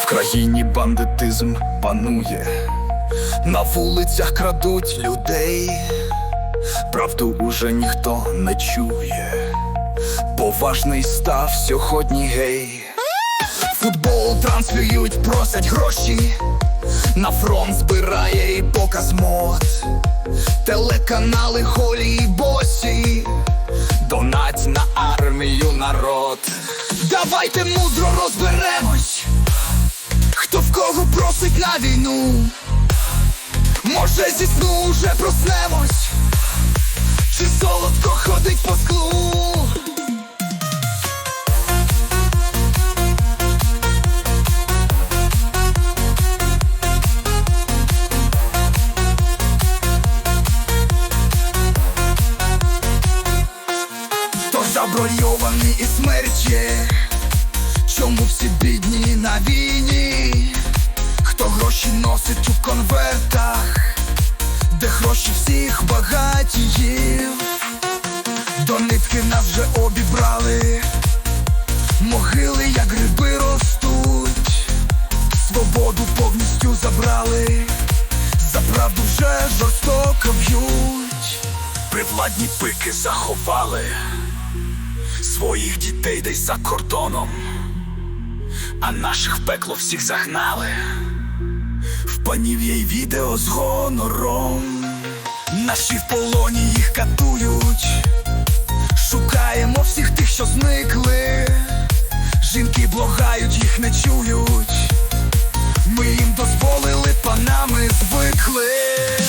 В країні бандитизм панує, на вулицях крадуть людей, правду уже ніхто не чує, поважний став сьогодні гей. Футбол транслюють, просять гроші, на фронт збирає і показ мод, телеканали голі і босі, донать на армію народ. Давайте мудро розберемось, кого просить на війну. Може зі сну уже проснемось, чи солодко ходить по склу. Хто забройований і смерті, чому всі бідні на війні? Носить у конвертах, де гроші всіх багатіїв? До нитки нас вже обібрали, могили, як гриби ростуть, свободу повністю забрали, за правду вже жорстоко б'ють. Привладні пики заховали своїх дітей десь за кордоном, а наших в пекло всіх загнали. В панів є й відео з гонором. Наші в полоні їх катують. Шукаємо всіх тих, що зникли. Жінки благають, їх не чують. Ми їм дозволили, панами звикли.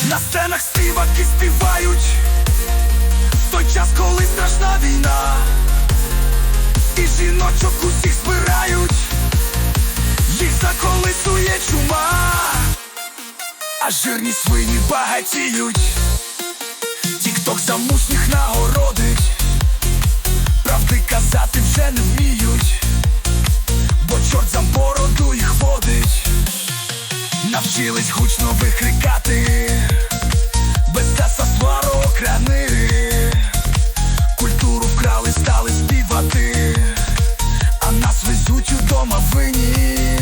На сценах співаки співають. В той час, коли страшна війна, і жіночок усіх збирають, їх заколисує чума, а жирні свині багатіють, тікток за мужніх нагородить, правди казати вже не вміють, бо чорт за бороду їх водить, навчились гучно викрикати, без таса рани. Культуру вкрали, стали співати, а нас везуть удома винні.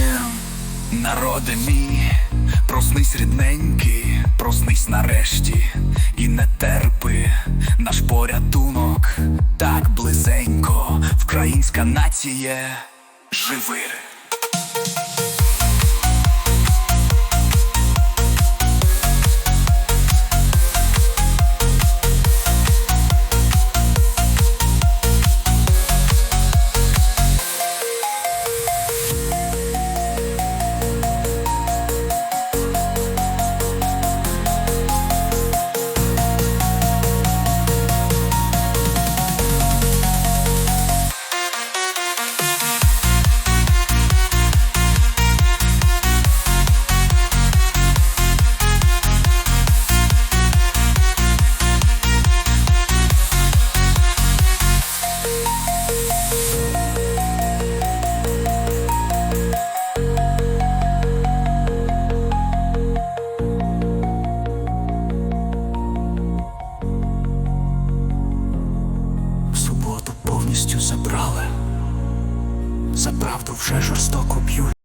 Народи мій, проснись рідненький, проснись нарешті і не терпи наш порятунок так близенько, вкраїнська нація живи. забрали, за правду вже жорстоко б'ють.